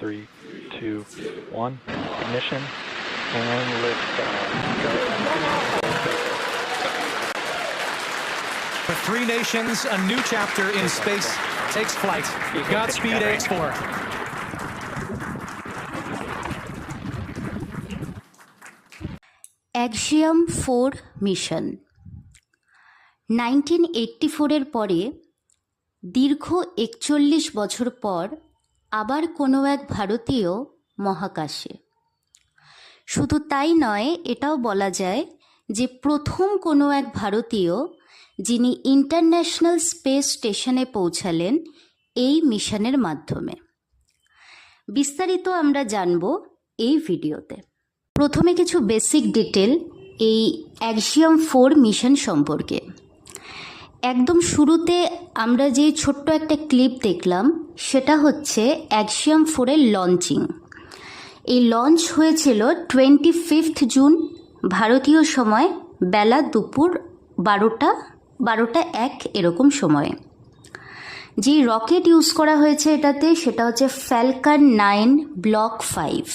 three, two, one. Ignition and lift off. For three nations, a new chapter in space takes flight. Godspeed, AX4. Axiom four mission nineteen eighty ফোরের পরে দীর্ঘ একচল্লিশ বছর পর আবার কোনো এক ভারতীয় মহাকাশে। শুধু তাই নয়, এটাও বলা যায় যে প্রথম কোনো এক ভারতীয় যিনি ইন্টারন্যাশনাল স্পেস স্টেশনে পৌঁছালেন এই মিশনের মাধ্যমে। বিস্তারিত আমরা জানব এই ভিডিওতে। প্রথমে কিছু বেসিক ডিটেল এই অ্যাক্সিয়াম ফোর মিশন সম্পর্কে। একদম শুরুতে আমরা যে ছোট্ট একটা ক্লিপ দেখলাম, সেটা হচ্ছে অ্যাক্সিয়াম ফোরের লঞ্চিং। এই লঞ্চ হয়েছিল টোয়েন্টি ফিফথ জুন, ভারতীয় সময়, বেলা দুপুর বারোটা বারোটা এক এরকম সময়ে। যে রকেট ইউজ করা হয়েছে এটাতে, সেটা হচ্ছে Falcon nine block five.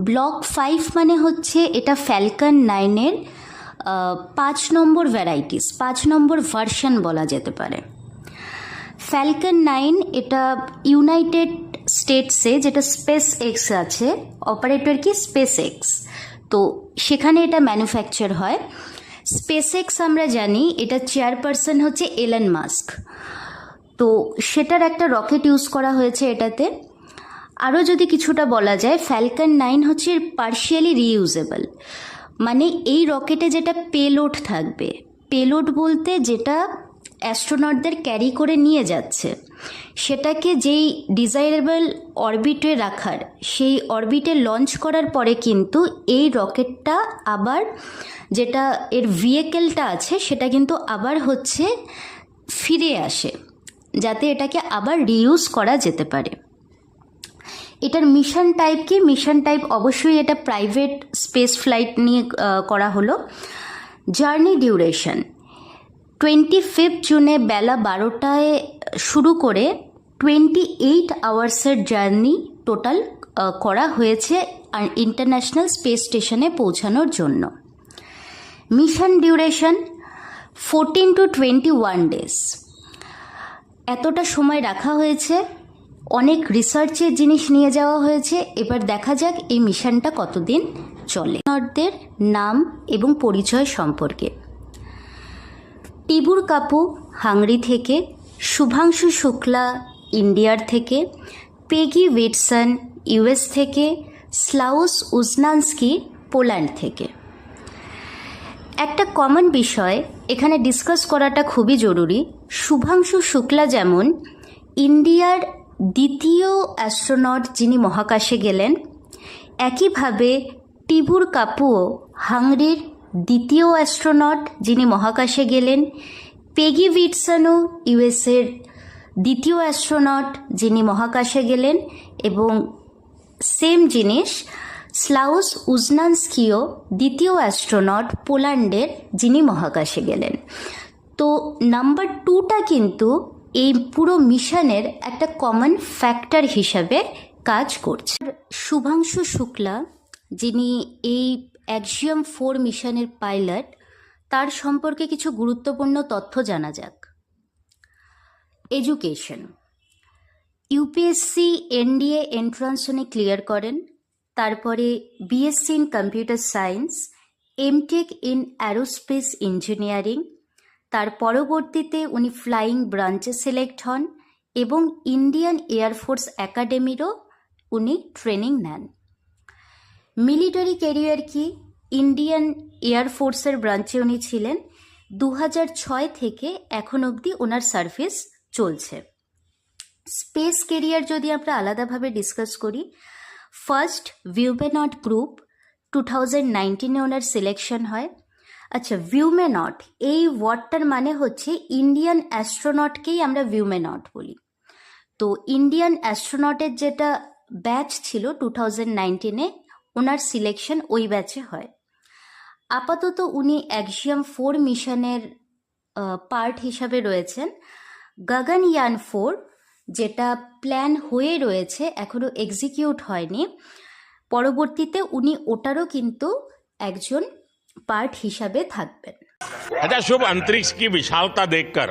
Block five মানে হচ্ছে এটা ফ্যালকান নাইনের পাঁচ নম্বর ভ্যারাইটিস পাঁচ নম্বর ভার্সন বলা যেতে পারে। ফ্যালকন নাইন এটা ইউনাইটেড স্টেটসে যেটা স্পেস এক্স আছে অপারেটর কি? স্পেস এক্স তো সেখানে এটা ম্যানুফ্যাকচার হয়। স্পেস এক্স আমরা জানি, এটা চেয়ারপারসন হচ্ছে এলেন মাস্ক তো সেটার একটা রকেট ইউজ করা হয়েছে এটাতে। আরও যদি কিছুটা বলা যায় ফ্যালকন নাইন হচ্ছে পার্শিয়ালি রিইউজেবল মানে এই রকেটে যেটা পেলোড থাকবে। পেলোড বলতে যেটা অ্যাস্ট্রোনটদের ক্যারি করে নিয়ে যাচ্ছে। সেটাকে যেই ডিজাইরেবল অরবিটে রাখার, সেই অরবিটে লঞ্চ করার পরে কিন্তু এই রকেটটা আবার যেটা এর ভেহিকেলটা আছে, সেটা কিন্তু আবার হচ্ছে ফিরে আসে। যাতে এটাকে আবার রিউজ করা যেতে পারে। এটার মিশন টাইপ কি? মিশন টাইপ অবশ্যই এটা প্রাইভেট স্পেস ফ্লাইট নিয়ে করা হলো। জার্নি ডিউরেশন টোয়েন্টি ফিফথ জুনে বেলা বারোটায় শুরু করে টোয়েন্টি এইট আওয়ার্সের জার্নি টোটাল করা হয়েছে ইন্টারন্যাশনাল স্পেস স্টেশনে পৌঁছানোর জন্য। Mission duration fourteen to twenty one days এতটা সময় রাখা হয়েছে। অনেক রিসার্চের জিনিস নিয়ে যাওয়া হয়েছে। এবার দেখা যাক এই মিশনটা কতদিন চলে। নটদের নাম এবং পরিচয় সম্পর্কে। টিবুর কাপু, হাংরি থেকে, শুভাংশু শুক্লা, ইন্ডিয়ার থেকে, পেগি উইটসন, ইউএস থেকে, স্লাউস উজনান্সকি, পোল্যান্ড থেকে। একটা কমন বিষয়, এখানে ডিসকাস করাটা খুবই জরুরি। শুভাংশু শুক্লা যেমন, ইন্ডিয়ার দ্বিতীয় অ্যাস্ট্রোনট যিনি মহাকাশে গেলেন, একইভাবে টিবুর কাপুও হাংরির দ্বিতীয় অ্যাস্ট্রোনট যিনি মহাকাশে গেলেন, পেগি উইটসনও ইউএসের দ্বিতীয় অ্যাস্ট্রোনট যিনি মহাকাশে গেলেন এবং সেম জিনিস, স্লাউস উজনান্সকিও দ্বিতীয় অ্যাস্ট্রোনট পোল্যান্ডের যিনি মহাকাশে গেলেন। তো নাম্বার টুটা কিন্তু এই পুরো মিশনের একটা কমন ফ্যাক্টর হিসাবে কাজ করছে। শুভাংশু শুক্লা, যিনি এই অ্যাক্সিয়াম ফোর মিশনের পাইলট তার সম্পর্কে কিছু গুরুত্বপূর্ণ তথ্য জানা যাক। এডুকেশন ইউপিএসসি এনডিএ এন্ট্রান্স উনি ক্লিয়ার করেন। তারপরে BSc in computer science MTech in aerospace engineering তার পরবর্তীতে উনি ফ্লাইং ব্রাঞ্চে সিলেক্ট হন এবং ইন্ডিয়ান এয়ারফোর্স একাডেমিরও উনি ট্রেনিং নেন। মিলিটারি ক্যারিয়ার কি? ইন্ডিয়ান এয়ারফোর্সের ব্রাঞ্চে উনি ছিলেন। দু ছয় থেকে এখন অবধি ওনার সার্ভিস চলছে। স্পেস কেরিয়ার যদি আমরা আলাদাভাবে ডিসকাস করি, first vyomanaut group two thousand নাইনটিনে ওনার সিলেকশন হয়। আচ্ছা ভিউমেনট এই ওয়ার্ডটার মানে হচ্ছে ইন্ডিয়ান অ্যাস্ট্রোনটকেই আমরা ভিউমেনট বলি। তো ইন্ডিয়ান অ্যাস্ট্রোনটের যেটা ব্যাচ ছিল টু থাউজেন্ড ওনার সিলেকশন ওই ব্যাচে হয়। আপাতত উনি অ্যাক্সিয়াম ফোর মিশনের পার্ট হিসাবে রয়েছেন। গগনয়ান ফোর যেটা প্ল্যান হয়ে রয়েছে এখনও এক্সিকিউট হয়নি। পরবর্তীতে উনি ওটারও কিন্তু একজন পার্ট হিসাবে থাকবেন अच्छा शुभ अंतरिक्ष की विशालता देखकर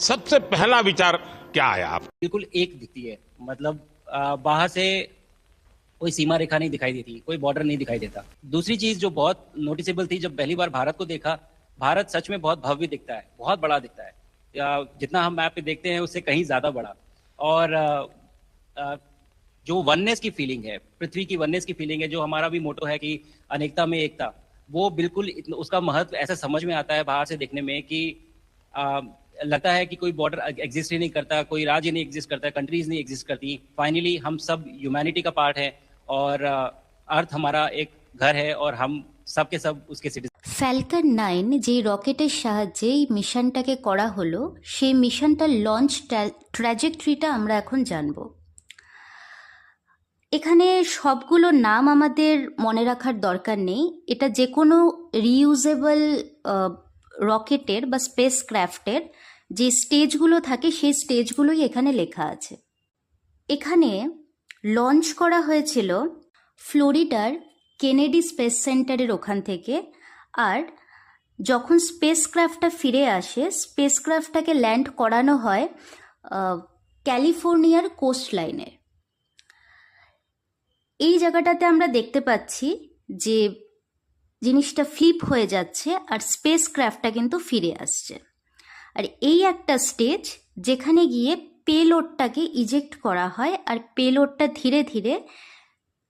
सबसे पहला विचार क्या आया आप बिल्कुल एक दिखती है मतलब अ, बाहर से कोई सीमा रेखा नहीं दिखाई देती कोई बॉर्डर नहीं दिखाई देता दूसरी चीज जो बहुत नोटिसेबल थी जब पहली बार भारत को देखा भारत सच में बहुत भव्य दिखता है बहुत बड़ा दिखता है या जितना हम मैप पे देखते हैं उससे कहीं ज्यादा बड़ा और अ, अ, जो वननेस की फीलिंग है पृथ्वी की वननेस की फीलिंग है जो हमारा भी मोटो है कि अनेकता में एकता वो बिल्कुल इतना- उसका महत्व ऐसा समझ में आता है बाहर से देखने में कि आ, लगता है कि कोई बॉर्डर एग्जिस्ट ही नहीं करता कोई राज्य नहीं एग्जिस्ट करता कंट्रीज नहीं एग्जिस्ट करती फाइनली हम सब ह्यूमैनिटी का पार्ट है और अर्थ हमारा एक घर है और हम सब के सब उसके सिटीजन ফ্যালকন নাইন যেই রকেটের সাহায্যে এই মিশনটাকে করা হলো সেই মিশনটার লঞ্চ ট্র্যাজেক্টরিটা আমরা এখন জানব এখানে সবগুলো নাম আমাদের মনে রাখার দরকার নেই। এটা যে কোনো রিইউজেবল রকেটের বা স্পেস ক্রাফটের যে স্টেজগুলো থাকে, সেই স্টেজগুলোই এখানে লেখা আছে। এখানে লঞ্চ করা হয়েছিল ফ্লোরিডার কেনেডি স্পেস সেন্টারের ওখান থেকে। আর যখন স্পেস স্পেসক্রাফটটা ফিরে আসে স্পেস স্পেসক্রাফটটাকে ল্যান্ড করানো হয় ক্যালিফোর্নিয়ার কোস্ট লাইনে এই জায়গাটাতে আমরা দেখতে পাচ্ছি যে জিনিসটা ফ্লিপ হয়ে যাচ্ছে আর স্পেস স্পেসক্রাফটটা কিন্তু ফিরে আসছে আর এই একটা স্টেজ যেখানে গিয়ে পেলোডটাকে ইজেক্ট করা হয় আর পেলোডটা ধীরে ধীরে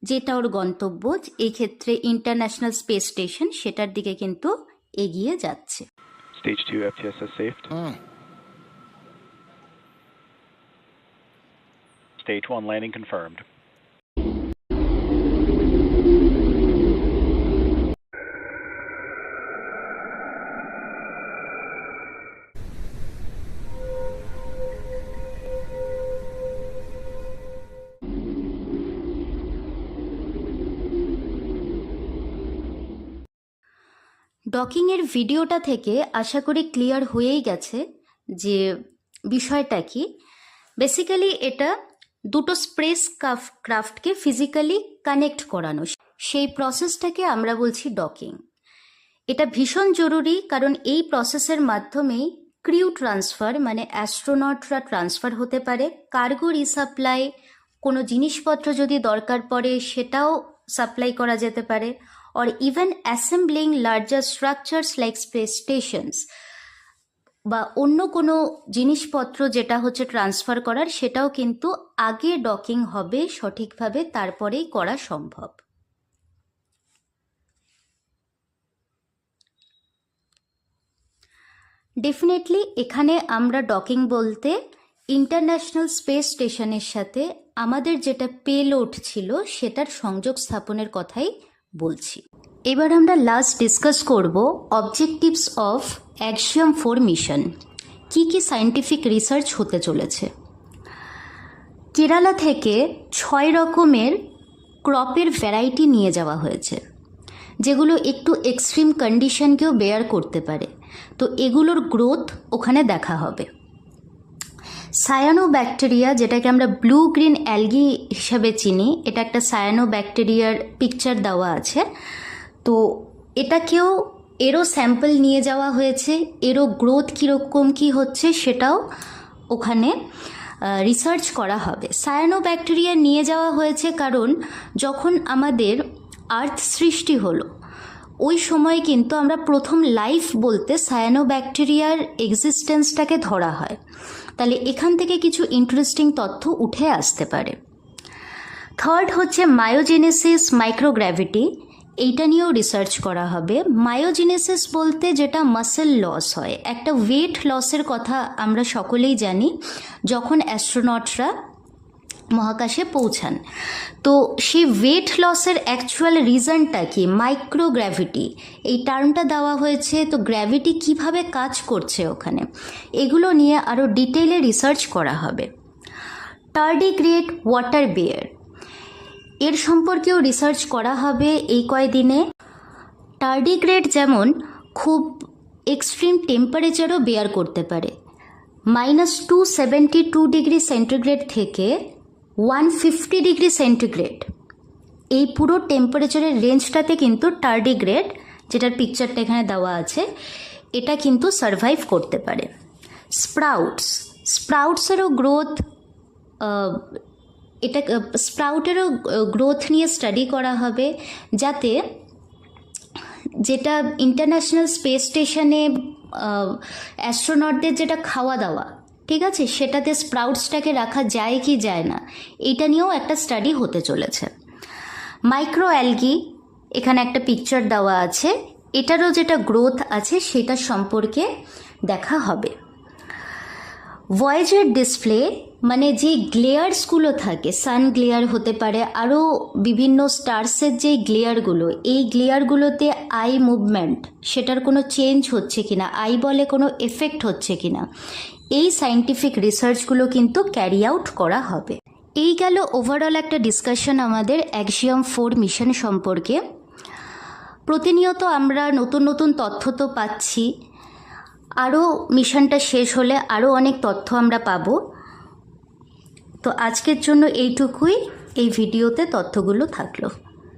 যেটা ওর গন্তব্য এই ক্ষেত্রে ইন্টারন্যাশনাল স্পেস স্টেশন সেটার দিকে কিন্তু এগিয়ে যাচ্ছে Stage 2 FTSS saved. Stage 1 landing confirmed. ডকিংয়ের ভিডিওটা থেকে আশা করি ক্লিয়ার হয়েই গেছে যে বিষয়টা কি। বেসিক্যালি এটা দুটো স্পেস ক্রাফটকে ফিজিক্যালি কানেক্ট করানো। সেই প্রসেসটাকে আমরা বলছি ডকিং এটা ভীষণ জরুরি কারণ এই প্রসেসের মাধ্যমেই ক্রিউ ট্রান্সফার মানে অ্যাস্ট্রোনটরা ট্রান্সফার হতে পারে। কার্গো রিসাপ্লাই কোনো জিনিসপত্র যদি দরকার পড়ে সেটাও সাপ্লাই করা যেতে পারে। Or even assembling larger structures like space stations. বা অন্য কোনো জিনিসপত্র যেটা হচ্ছে ট্রান্সফার করার, সেটাও কিন্তু আগে ডকিং হবে সঠিকভাবে, তারপরেই করা সম্ভব। ডেফিনেটলি এখানে আমরা ডকিং বলতে ইন্টারন্যাশনাল স্পেস স্টেশনের সাথে আমাদের যেটা পেলোড ছিল, সেটার সংযোগ স্থাপনের কথাই বলছি। এবার আমরা লাস্ট ডিসকাস করব objectives of Axiom four mission কি কি সায়েন্টিফিক রিসার্চ হতে চলেছে? কেরালা থেকে ছয় রকমের ক্রপের ভ্যারাইটি নিয়ে যাওয়া হয়েছে, যেগুলো একটু এক্সট্রিম কন্ডিশনকেও বেয়ার করতে পারে। তো এগুলোর গ্রোথ ওখানে দেখা হবে। সায়ানো ব্যাকটেরিয়া যেটাকে আমরা ব্লু গ্রিন অ্যালগি হিসাবে চিনি, এটা একটা সায়ানো ব্যাকটেরিয়ার পিকচার দেওয়া আছে। তো এটাকেও এরও স্যাম্পল নিয়ে যাওয়া হয়েছে, এরও গ্রোথ কীরকম কী হচ্ছে সেটাও ওখানে রিসার্চ করা হবে। সায়ানো ব্যাকটেরিয়া নিয়ে যাওয়া হয়েছে কারণ যখন আমাদের আর্থ সৃষ্টি হলো ওই সময় কিন্তু আমরা প্রথম লাইফ বলতে সায়ানো ব্যাকটেরিয়ার এক্সিস্টেন্সটাকে ধরা হয়। তাহলে এখান থেকে কিছু ইন্টারেস্টিং তথ্য উঠে আসতে পারে। থার্ড হচ্ছে মায়োজেনেসিস মাইক্রোগ্র্যাভিটি এইটা নিয়েও রিসার্চ করা হবে। মায়োজেনেসিস বলতে যেটা মাসেল লস হয়। একটা ওয়েট লসের কথা আমরা সকলেই জানি। যখন অ্যাস্ট্রোনটরা মহাকাশে পৌঁছান। তো সেই ওয়েট লসের অ্যাকচুয়াল রিজনটা কি? মাইক্রোগ্র্যাভিটি এই টার্মটা দেওয়া হয়েছে, তো গ্র্যাভিটি কীভাবে কাজ করছে ওখানে? এগুলো নিয়ে আরও ডিটেলে রিসার্চ করা হবে। টার্ডিগ্রেড ওয়াটার বেয়ার এর সম্পর্কেও রিসার্চ করা হবে এই কয়দিনে। টার্ডিগ্রেড যেমন খুব এক্সট্রিম টেম্পারেচারও বেয়ার করতে পারে। Minus two seventy two degree centigrade থেকে ওয়ান ফিফটি ডিগ্রি সেন্টিগ্রেড এই পুরো টেম্পারেচারের রেঞ্জটাতে কিন্তু টার্ডিগ্রেড যেটার পিকচারটা এখানে দেওয়া আছে, এটা কিন্তু সারভাইভ করতে পারে। স্প্রাউটস স্প্রাউটসেরও গ্রোথ এটা স্প্রাউটেরও গ্রোথ নিয়ে স্টাডি করা হবে, যাতে যেটা ইন্টারন্যাশনাল স্পেস স্টেশনে অ্যাস্ট্রোনটদের যেটা খাওয়া দাওয়া ঠিক আছে? সেটাতে স্প্রাউটসটাকে রাখা যায় কি যায় না, এটা নিয়েও একটা স্টাডি হতে চলেছে। মাইক্রো অ্যালগি এখানে একটা পিকচার দেওয়া আছে। এটারও যেটা গ্রোথ আছে, সেটা সম্পর্কে দেখা হবে। ভয়েজের ডিসপ্লে মানে যে গ্লেয়ার্সগুলো থাকে সান গ্লেয়ার হতে পারে আরও বিভিন্ন স্টার্সের যে গ্লেয়ারগুলো এই গ্লেয়ারগুলোতে আই মুভমেন্ট সেটার কোনো চেঞ্জ হচ্ছে কিনা আই বলে কোনো এফেক্ট হচ্ছে কিনা, এই সাইন্টিফিক রিসার্চগুলো কিন্তু ক্যারি আউট করা হবে। এই গেল ওভারঅল একটা ডিসকাশন আমাদের অ্যাক্সিয়াম ফোর মিশন সম্পর্কে। প্রতিনিয়ত আমরা নতুন নতুন তথ্য তো পাচ্ছি আরও মিশনটা শেষ হলে আরও অনেক তথ্য আমরা পাবো। তো আজকের জন্য এইটুকুই। এই ভিডিওতে তথ্যগুলো থাকল।